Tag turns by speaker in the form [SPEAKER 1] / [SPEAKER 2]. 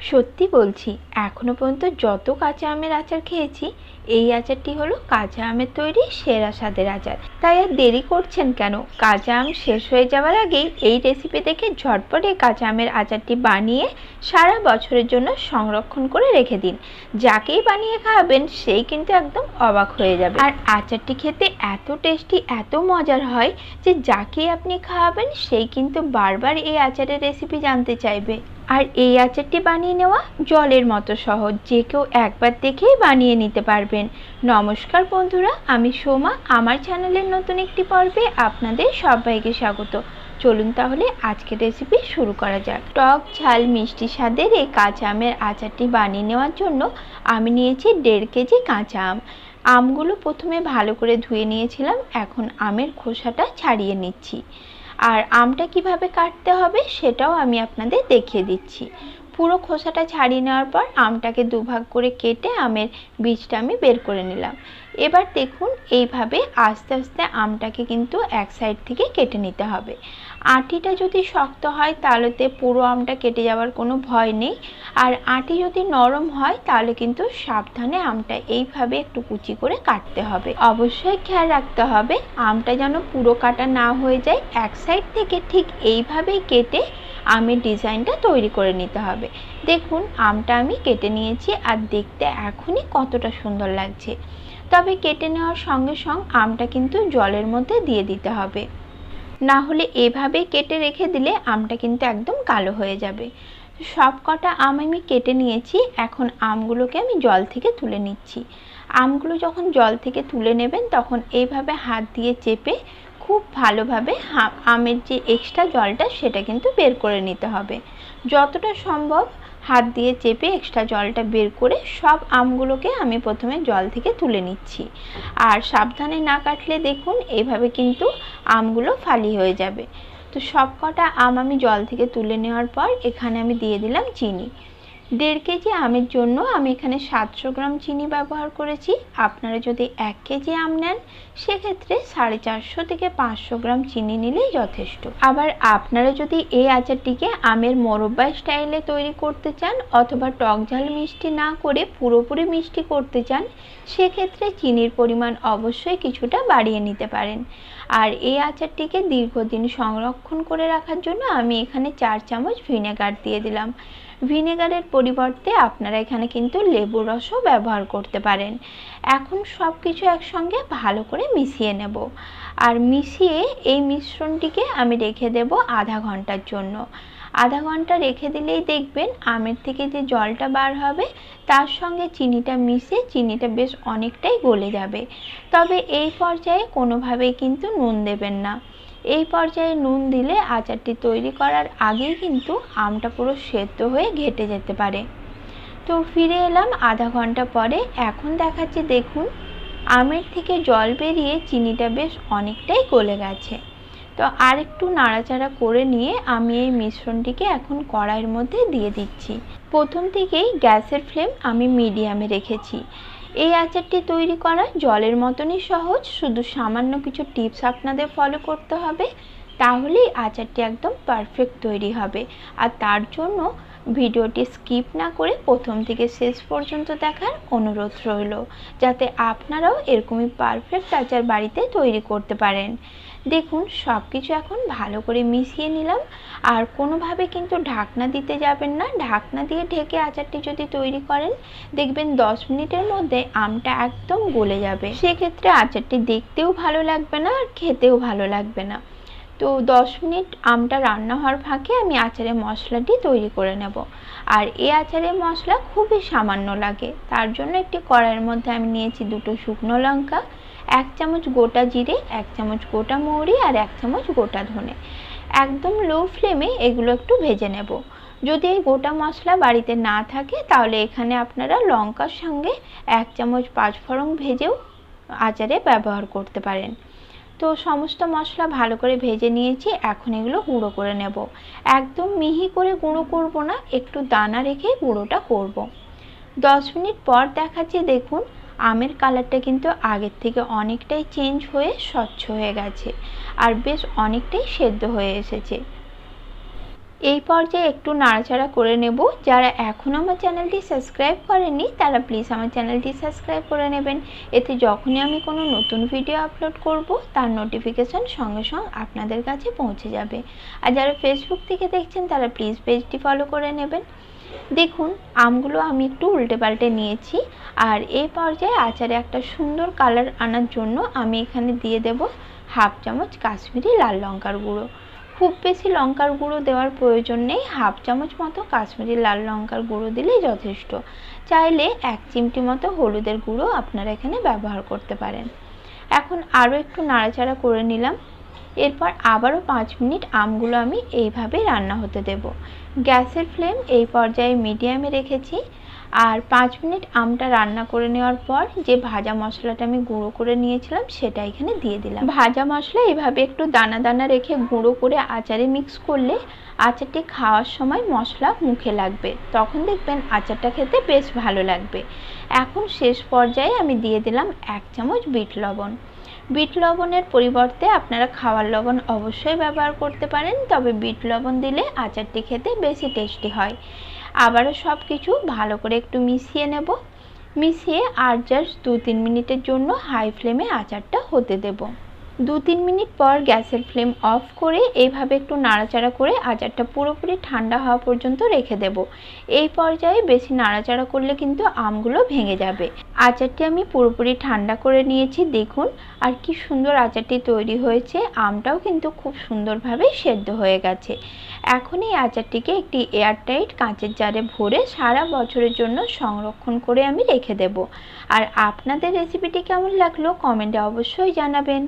[SPEAKER 1] সত্যি বলছি এখনও পর্যন্ত যত কাঁচা আমের আচার খেয়েছি এই আচারটি হলো কাঁচা আমের তৈরি সেরা স্বাদের আচার। তাই আর দেরি করছেন কেন? কাঁচা আম শেষ হয়ে যাওয়ার আগেই এই রেসিপি দেখে ঝটপটে কাঁচা আমের আচারটি বানিয়ে সারা বছরের জন্য সংরক্ষণ করে রেখে দিন। যাকেই বানিয়ে খাওয়াবেন, সেই কিন্তু একদম অবাক হয়ে যাবে। আর আচারটি খেতে এত টেস্টি এত মজার হয় যে যাকেই আপনি খাওয়াবেন, সেই কিন্তু বারবার এই আচারের রেসিপি জানতে চাইবে। আর এই আচারটি বানিয়ে নেওয়া জলের মতো সহজ, যে কেউ একবার দেখেই বানিয়ে নিতে পারবেন নমস্কার বন্ধুরা, আমি সোমা। আমার চ্যানেলের নতুন একটি পর্বে আপনাদের সবাইকে স্বাগত। চলুন তাহলে আজকের রেসিপি শুরু করা যাক। টক, ঝাল, মিষ্টি স্বাদের এই কাঁচা আমের আচারটি বানিয়ে নেওয়ার জন্য আমি নিয়েছি দেড় কেজি কাঁচা আম। আমগুলো প্রথমে ভালো করে ধুয়ে নিয়েছিলাম, এখন আমের খোসাটা ছাড়িয়ে নিচ্ছি। আর আমটা কীভাবে কাটতে হবে সেটাও আমি আপনাদের দেখিয়ে দিচ্ছি। পুরো খোসাটা ছাড়িয়ে নেওয়ার পর আমটাকে দুভাগ করে কেটে আমের বীজটা আমি বের করে নিলাম। এবার দেখুন, এইভাবে আস্তে আস্তে আমটাকে কিন্তু এক সাইড থেকে কেটে নিতে হবে। আটিটা যদি শক্ত হয় তাহলেতে পুরো আমটা কেটে যাওয়ার কোনো ভয় নেই। আর আটি যদি নরম হয়, তাহলে কিন্তু সাবধানে আমটা এইভাবে একটু কুচি করে কাটতে হবে। অবশ্যই খেয়াল রাখতে হবে, আমটা যেন পুরো কাটা না হয়ে যায়। এক সাইড থেকে ঠিক এইভাবেই কেটে আমের ডিজাইনটা তৈরি করে নিতে হবে। দেখুন, আমটা আমি কেটে নিয়েছি আর দেখতে এখনই কতটা সুন্দর লাগছে। তবে কেটে নেওয়ার সঙ্গে সঙ্গে আমটা কিন্তু জলের মধ্যে দিয়ে দিতে হবে। না হলে এভাবে কেটে রেখে দিলে আমটা কিন্তু একদম কালো হয়ে যাবে। সব কটা আম আমি কেটে নিয়েছি, এখন আমগুলোকে আমি জল থেকে তুলে নিচ্ছি। আমগুলো যখন জল থেকে তুলে নেবেন, তখন এইভাবে হাত দিয়ে চেপে খুব ভালোভাবে আমের যে এক্সট্রা জলটা, সেটা কিন্তু বের করে নিতে হবে। যতটা সম্ভব হাত দিয়ে চেপে এক্সট্রা জলটা বের করে সব আমগুলোকে আমি প্রথমে জল থেকে তুলে নিচ্ছি। আর সাবধানে না কাটলে দেখুন, এভাবে কিন্তু আমগুলো ফালি হয়ে যাবে। তো সব কটা আম আমি জল থেকে তুলে নেওয়ার পর এখানে আমি দিয়ে দিলাম চিনি। দেড় কেজি আমের জন্য আমি এখানে সাতশো গ্রাম চিনি ব্যবহার করেছি। আপনারা যদি এক কেজি আম নেন, সেক্ষেত্রে সাড়ে চারশো থেকে পাঁচশো গ্রাম চিনি নিলেই যথেষ্ট। আবার আপনারা যদি এই আচারটিকে আমের মোরব্বা স্টাইলে তৈরি করতে চান অথবা টক ঝাল মিষ্টি না করে পুরোপুরি মিষ্টি করতে চান, সেক্ষেত্রে চিনির পরিমাণ অবশ্যই কিছুটা বাড়িয়ে নিতে পারেন। আর এই আচারটিকে দীর্ঘদিন সংরক্ষণ করে রাখার জন্য আমি এখানে চার চামচ ভিনেগার দিয়ে দিলাম। ভিনেগারের পরিবর্তে আপনারা এখানে কিন্তু লেবুর রসও ব্যবহার করতে পারেন। এখন সব কিছু একসঙ্গে ভালো করে মিশিয়ে নেব। আর মিশিয়ে এই মিশ্রণটিকে আমি রেখে দেব আধা ঘণ্টার জন্য। আধা ঘণ্টা রেখে দিলেই দেখবেন আমের থেকে যে জলটা বার হবে, তার সঙ্গে চিনিটা মিশে চিনিটা বেশ অনেকটাই গলে যাবে। তবে এই পর্যায়ে কোনোভাবেই কিন্তু নুন দেবেন না। এই পর্যায়ে নুন দিলে আচারটি তৈরি করার আগেই কিন্তু আমটা পুরো সেদ্ধ হয়ে ঘেটে যেতে পারে। তো ফিরে এলাম আধা ঘণ্টা পরে। এখন দেখাচ্ছে, দেখুন, আমের থেকে জল বেরিয়ে চিনিটা বেশ অনেকটাই গলে গেছে। তো আর একটু নাড়াচাড়া করে নিয়ে আমি এই মিশ্রণটিকে এখন কড়াইয়ের মধ্যে দিয়ে দিচ্ছি। প্রথম থেকেই গ্যাসের ফ্লেম আমি মিডিয়ামে রেখেছি। এই আচারটি তৈরি করা জলের মতনই সহজ, শুধু সামান্য কিছু টিপস আপনাদের ফলো করতে হবে, তাহলেই আচারটি একদম পারফেক্ট তৈরি হবে। আর তার জন্য ভিডিওটি স্কিপ না করে প্রথম থেকে শেষ পর্যন্ত দেখার অনুরোধ রইল, যাতে আপনারাও এরকমই পারফেক্ট আচার বাড়িতে তৈরি করতে পারেন। দেখুন সব কিছু এখন ভালো করে মিশিয়ে নিলাম। আর কোনোভাবে কিন্তু ঢাকনা দিতে যাবেন না। ঢাকনা দিয়ে ঢেকে আচারটি যদি তৈরি করেন, দেখবেন দশ মিনিটের মধ্যে আমটা একদম গলে যাবে। সেক্ষেত্রে আচারটি দেখতেও ভালো লাগবে না আর খেতেও ভালো লাগবে না। তো দশ মিনিট আমটা রান্না হওয়ার ফাঁকে আমি আচারের মশলাটি তৈরি করে নেব। আর এই আচারের মশলা খুবই সামান্য লাগে। তার জন্য একটি কড়াইয়ের মধ্যে আমি নিয়েছি দুটো শুকনো লঙ্কা, এক চামচ গোটা জিরে, এক চামচ গোটা মৌরি আর এক চামচ গোটা ধনে। একদম লো ফ্লেমে এগুলো একটু ভেজে নেব। যদি এই গোটা মশলা বাড়িতে না থাকে, তাহলে এখানে আপনারা লঙ্কার সঙ্গে এক চামচ পাঁচফোড়ন ভেজেও আচারে ব্যবহার করতে পারেন। তো সমস্ত মশলা ভালো করে ভেজে নিয়েছি, এখন এগুলো গুঁড়ো করে নেব একদম মিহি করে গুঁড়ো করব না, একটু দানা রেখে গুঁড়োটা করব। দশ মিনিট পর দেখাচ্ছি, দেখুন, আমের কালারটা কিন্তু আগের থেকে অনেকটাই চেঞ্জ হয়ে স্বচ্ছ হয়ে গেছে, আর বেশ অনেকটাই সেদ্ধ হয়ে এসেছে এই পর্যায়ে একটু নাড়াচাড়া করে নেব। যারা এখনও আমার চ্যানেলটি সাবস্ক্রাইব করেনি তারা প্লিজ আমার চ্যানেলটি সাবস্ক্রাইব করে নেবেন। এতে যখনই আমি কোনো নতুন ভিডিও আপলোড করব, তার নোটিফিকেশন সঙ্গে সঙ্গে আপনাদের কাছে পৌঁছে যাবে। আর যারা ফেসবুক থেকে দেখছেন, তারা প্লিজ পেজটি ফলো করে নেবেন। দেখুন, আমগুলো আমি একটু উল্টে পাল্টে নিয়েছি। আর এই পর্যায়ে আচারে একটা সুন্দর কালার আনার জন্য আমি এখানে দিয়ে দেব হাফ চামচ কাশ্মীরি লাল লঙ্কার গুঁড়ো। খুব বেশি লঙ্কার গুঁড়ো দেওয়ার প্রয়োজন নেই। হাফ চামচ মতো কাশ্মীরি লাল লঙ্কার গুঁড়ো দিলেই যথেষ্ট। চাইলে এক চিমটি মতো হলুদের গুঁড়ো আপনারা এখানে ব্যবহার করতে পারেন। এখন আরও একটু নাড়াচাড়া করে নিলাম। এরপর আবারও পাঁচ মিনিট আমগুলো আমি এইভাবে রান্না হতে দেব। গ্যাসের ফ্লেম এই পর্যায়ে মিডিয়ামে রেখেছি। আর পাঁচ মিনিট আমটা রান্না করে নেওয়ার পর যে ভাজা মশলাটা আমি গুঁড়ো করে নিয়েছিলাম সেটা এখানে দিয়ে দিলাম। ভাজা মশলা এভাবে একটু দানা দানা রেখে গুঁড়ো করে আচারে মিক্স করলে আচারটি খাওয়ার সময় মশলা মুখে লাগবে। তখন দেখবেন আচারটা খেতে বেশ ভালো লাগবে। এখন শেষ পর্যায়ে আমি দিয়ে দিলাম এক চামচ বিট লবণ। বিট লবণের পরিবর্তে আপনারা খাওয়ার লবণ অবশ্যই ব্যবহার করতে পারেন, তবে বিট লবণ দিলে আচারটি খেতে বেশি টেস্টি হয়। আবারও সব কিছু ভালো করে একটু মিশিয়ে নেব। মিশিয়ে আর জাস্ট দু তিন মিনিটের জন্য হাই ফ্লেমে আচারটা হতে দেব। দু তিন মিনিট পর গ্যাসের ফ্লেম অফ করে এইভাবে একটু নাড়াচাড়া করে আচারটা পুরোপুরি ঠান্ডা হওয়া পর্যন্ত রেখে দেব। এই পর্যায়ে বেশি নাড়াচাড়া করলে কিন্তু আমগুলো ভেঙে যাবে। আচারটি আমি পুরোপুরি ঠান্ডা করে নিয়েছি, দেখুন। আর কি সুন্দর আচারটি তৈরি হয়েছে। আমটাও কিন্তু খুব সুন্দরভাবে সেদ্ধ হয়ে গেছে। এখন এই আচারটিকে একটি এয়ারটাইট কাঁচের জারে ভরে সারা বছরের জন্য সংরক্ষণ করে আমি রেখে দেব। আর আপনাদের রেসিপিটি কেমন লাগল কমেন্টে অবশ্যই জানাবেন।